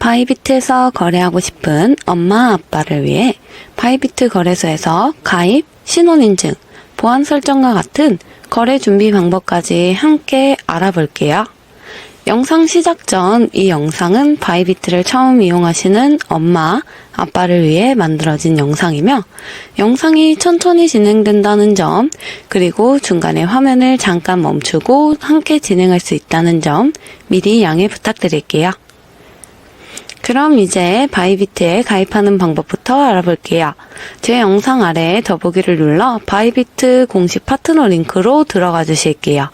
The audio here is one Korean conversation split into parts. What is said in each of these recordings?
바이비트에서 거래하고 싶은 엄마 아빠를 위해 바이비트 거래소에서 가입, 신원인증, 보안 설정과 같은 거래 준비 방법까지 함께 알아볼게요. 영상 시작 전 이 영상은 바이비트를 처음 이용하시는 엄마, 아빠를 위해 만들어진 영상이며 영상이 천천히 진행된다는 점, 그리고 중간에 화면을 잠깐 멈추고 함께 진행할 수 있다는 점 미리 양해 부탁드릴게요. 그럼 이제 바이비트에 가입하는 방법부터 알아볼게요. 제 영상 아래에 더보기를 눌러 바이비트 공식 파트너 링크로 들어가 주실게요.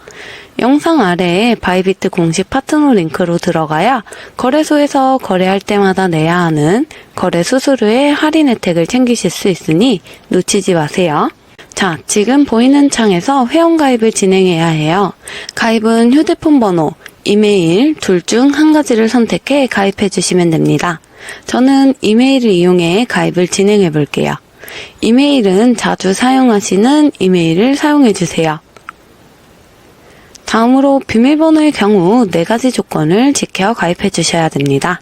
영상 아래에 바이비트 공식 파트너 링크로 들어가야 거래소에서 거래할 때마다 내야 하는 거래 수수료의 할인 혜택을 챙기실 수 있으니 놓치지 마세요. 자, 지금 보이는 창에서 회원가입을 진행해야 해요. 가입은 휴대폰 번호, 이메일 둘 중 한 가지를 선택해 가입해 주시면 됩니다. 저는 이메일을 이용해 가입을 진행해 볼게요. 이메일은 자주 사용하시는 이메일을 사용해 주세요. 다음으로 비밀번호의 경우 네 가지 조건을 지켜 가입해 주셔야 됩니다.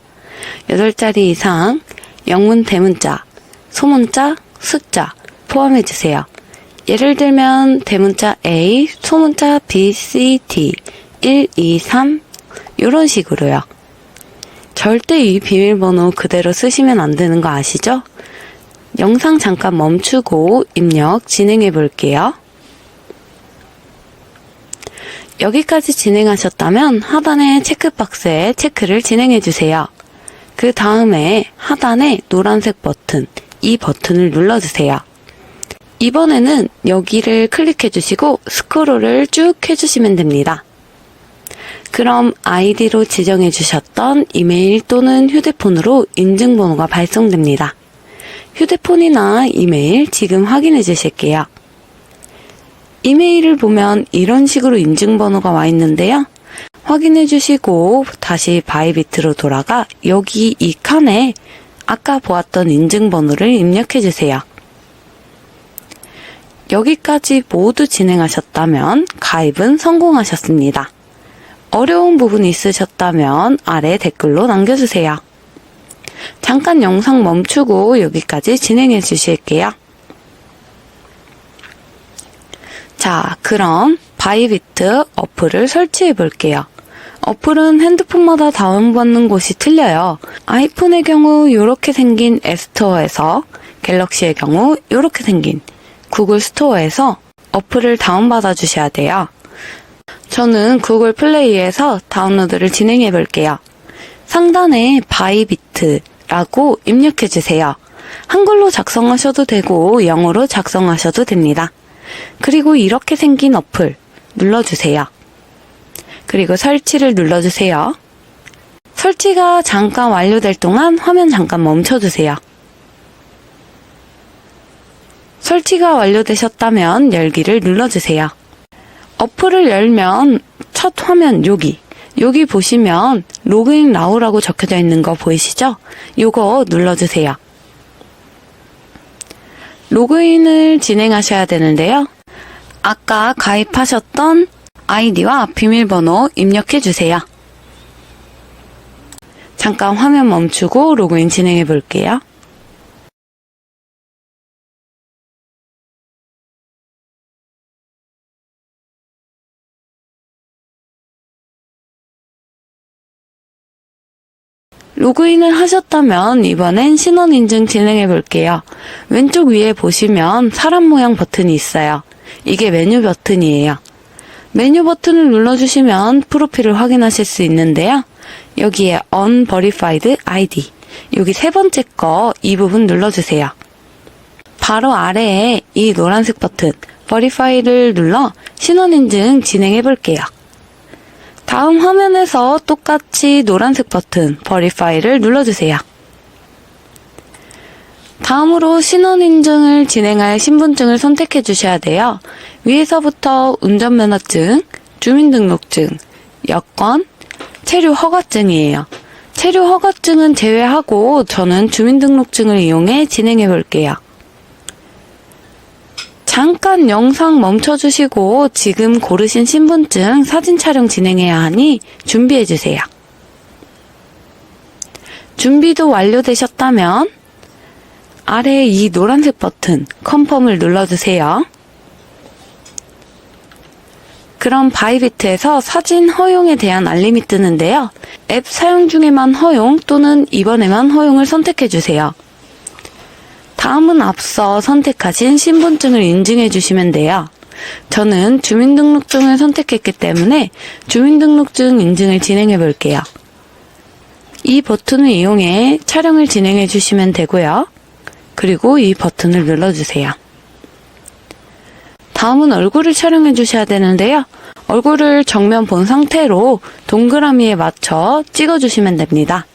8자리 이상, 영문 대문자, 소문자, 숫자 포함해 주세요. 예를 들면 대문자 A, 소문자 B, C, D 1, 2, 3 이런 식으로요. 절대 이 비밀번호 그대로 쓰시면 안 되는 거 아시죠? 영상 잠깐 멈추고 입력 진행해 볼게요. 여기까지 진행하셨다면 하단의 체크박스에 체크를 진행해 주세요. 그 다음에 하단에 노란색 버튼, 이 버튼을 눌러주세요. 이번에는 여기를 클릭해 주시고 스크롤을 쭉 해주시면 됩니다. 그럼 아이디로 지정해 주셨던 이메일 또는 휴대폰으로 인증번호가 발송됩니다. 휴대폰이나 이메일 지금 확인해 주실게요. 이메일을 보면 이런 식으로 인증번호가 와 있는데요. 확인해 주시고 다시 바이비트로 돌아가 여기 이 칸에 아까 보았던 인증번호를 입력해 주세요. 여기까지 모두 진행하셨다면 가입은 성공하셨습니다. 어려운 부분이 있으셨다면 아래 댓글로 남겨주세요. 잠깐 영상 멈추고 여기까지 진행해 주실게요. 자, 그럼 바이비트 어플을 설치해 볼게요. 어플은 핸드폰마다 다운받는 곳이 틀려요. 아이폰의 경우 이렇게 생긴 앱스토어에서, 갤럭시의 경우 이렇게 생긴 구글 스토어에서 어플을 다운받아 주셔야 돼요. 저는 구글 플레이에서 다운로드를 진행해 볼게요. 상단에 바이비트라고 입력해 주세요. 한글로 작성하셔도 되고 영어로 작성하셔도 됩니다. 그리고 이렇게 생긴 어플 눌러주세요. 그리고 설치를 눌러주세요. 설치가 잠깐 완료될 동안 화면 잠깐 멈춰주세요. 설치가 완료되셨다면 열기를 눌러주세요. 어플을 열면 첫 화면 여기 여기 보시면 로그인 나우라고 적혀져 있는 거 보이시죠? 요거 눌러주세요. 로그인을 진행하셔야 되는데요. 아까 가입하셨던 아이디와 비밀번호 입력해 주세요. 잠깐 화면 멈추고 로그인 진행해 볼게요. 로그인을 하셨다면 이번엔 신원 인증 진행해 볼게요. 왼쪽 위에 보시면 사람 모양 버튼이 있어요. 이게 메뉴 버튼이에요. 메뉴 버튼을 눌러주시면 프로필을 확인하실 수 있는데요. 여기에 Unverified ID 여기 세 번째 거 이 부분 눌러주세요. 바로 아래에 이 노란색 버튼 Verify를 눌러 신원 인증 진행해 볼게요. 다음 화면에서 똑같이 노란색 버튼 Verify를 눌러주세요. 다음으로 신원 인증을 진행할 신분증을 선택해 주셔야 돼요. 위에서부터 운전면허증, 주민등록증, 여권, 체류 허가증이에요. 체류 허가증은 제외하고 저는 주민등록증을 이용해 진행해 볼게요. 잠깐 영상 멈춰주시고 지금 고르신 신분증 사진 촬영 진행해야 하니 준비해주세요. 준비도 완료되셨다면 아래 이 노란색 버튼 컨펌을 눌러주세요. 그럼 바이비트에서 사진 허용에 대한 알림이 뜨는데요. 앱 사용 중에만 허용 또는 이번에만 허용을 선택해주세요. 다음은 앞서 선택하신 신분증을 인증해 주시면 돼요. 저는 주민등록증을 선택했기 때문에 주민등록증 인증을 진행해 볼게요. 이 버튼을 이용해 촬영을 진행해 주시면 되고요. 그리고 이 버튼을 눌러주세요. 다음은 얼굴을 촬영해 주셔야 되는데요. 얼굴을 정면 본 상태로 동그라미에 맞춰 찍어 주시면 됩니다.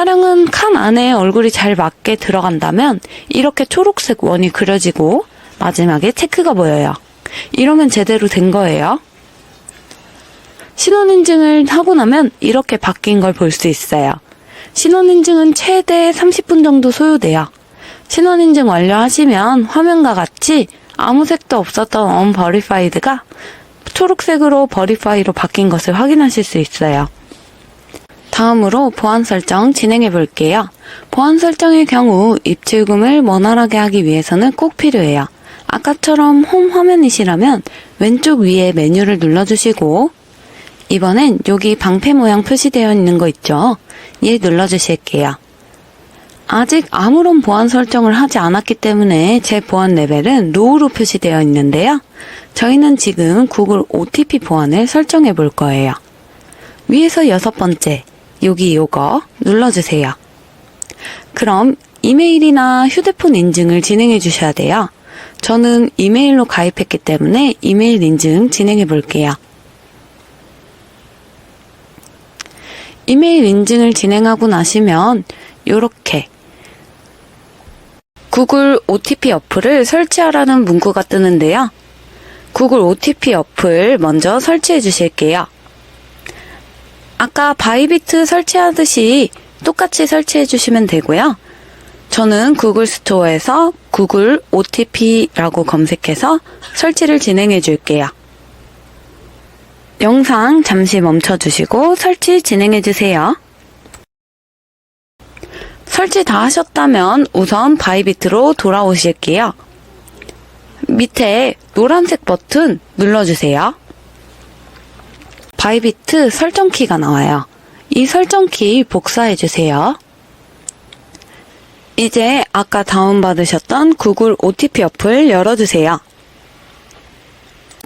촬영은 칸 안에 얼굴이 잘 맞게 들어간다면 이렇게 초록색 원이 그려지고 마지막에 체크가 보여요. 이러면 제대로 된 거예요. 신원인증을 하고 나면 이렇게 바뀐 걸 볼 수 있어요. 신원인증은 최대 30분 정도 소요돼요. 신원인증 완료하시면 화면과 같이 아무 색도 없었던 unverified가 초록색으로 verify로 바뀐 것을 확인하실 수 있어요. 다음으로 보안 설정 진행해 볼게요. 보안 설정의 경우 입출금을 원활하게 하기 위해서는 꼭 필요해요. 아까처럼 홈 화면이시라면 왼쪽 위에 메뉴를 눌러주시고 이번엔 여기 방패 모양 표시되어 있는 거 있죠? 얘 눌러주실게요. 아직 아무런 보안 설정을 하지 않았기 때문에 제 보안 레벨은 로우로 표시되어 있는데요. 저희는 지금 구글 OTP 보안을 설정해 볼 거예요. 위에서 여섯 번째, 여기 요거 눌러주세요. 그럼 이메일이나 휴대폰 인증을 진행해 주셔야 돼요. 저는 이메일로 가입했기 때문에 이메일 인증 진행해 볼게요. 이메일 인증을 진행하고 나시면 이렇게 구글 OTP 어플을 설치하라는 문구가 뜨는데요. 구글 OTP 어플 먼저 설치해 주실게요. 아까 바이비트 설치하듯이 똑같이 설치해 주시면 되고요. 저는 구글 스토어에서 구글 OTP라고 검색해서 설치를 진행해 줄게요. 영상 잠시 멈춰 주시고 설치 진행해 주세요. 설치 다 하셨다면 우선 바이비트로 돌아오실게요. 밑에 노란색 버튼 눌러주세요. 바이비트 설정키가 나와요. 이 설정키 복사해 주세요. 이제 아까 다운받으셨던 구글 OTP 어플 열어주세요.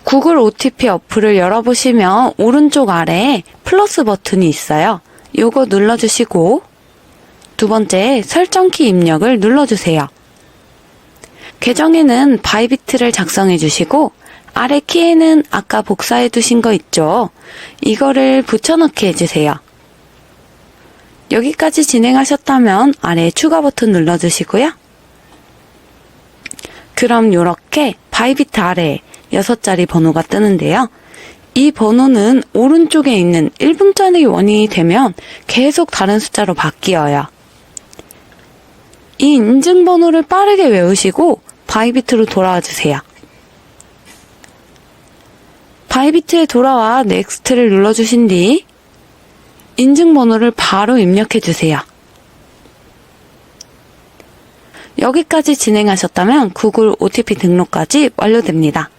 구글 OTP 어플을 열어보시면 오른쪽 아래에 플러스 버튼이 있어요. 요거 눌러주시고 두 번째 설정키 입력을 눌러주세요. 계정에는 바이비트를 작성해 주시고 아래 키에는 아까 복사해 두신 거 있죠? 이거를 붙여넣기 해주세요. 여기까지 진행하셨다면 아래 추가 버튼 눌러주시고요. 그럼 이렇게 바이비트 아래에 6자리 번호가 뜨는데요. 이 번호는 오른쪽에 있는 1분짜리 원이 되면 계속 다른 숫자로 바뀌어요. 이 인증번호를 빠르게 외우시고 바이비트로 돌아와 주세요. 바이비트에 돌아와 넥스트를 눌러주신 뒤 인증번호를 바로 입력해 주세요. 여기까지 진행하셨다면 구글 OTP 등록까지 완료됩니다.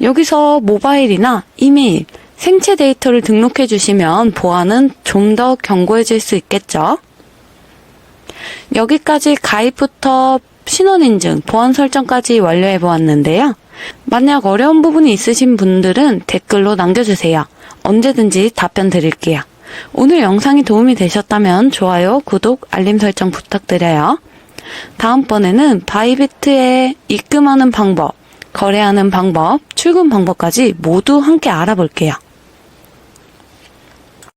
여기서 모바일이나 이메일, 생체 데이터를 등록해 주시면 보안은 좀 더 견고해질 수 있겠죠? 여기까지 가입부터 신원인증, 보안 설정까지 완료해 보았는데요. 만약 어려운 부분이 있으신 분들은 댓글로 남겨주세요. 언제든지 답변 드릴게요. 오늘 영상이 도움이 되셨다면 좋아요, 구독, 알림 설정 부탁드려요. 다음번에는 바이비트에 입금하는 방법, 거래하는 방법, 출금 방법까지 모두 함께 알아볼게요.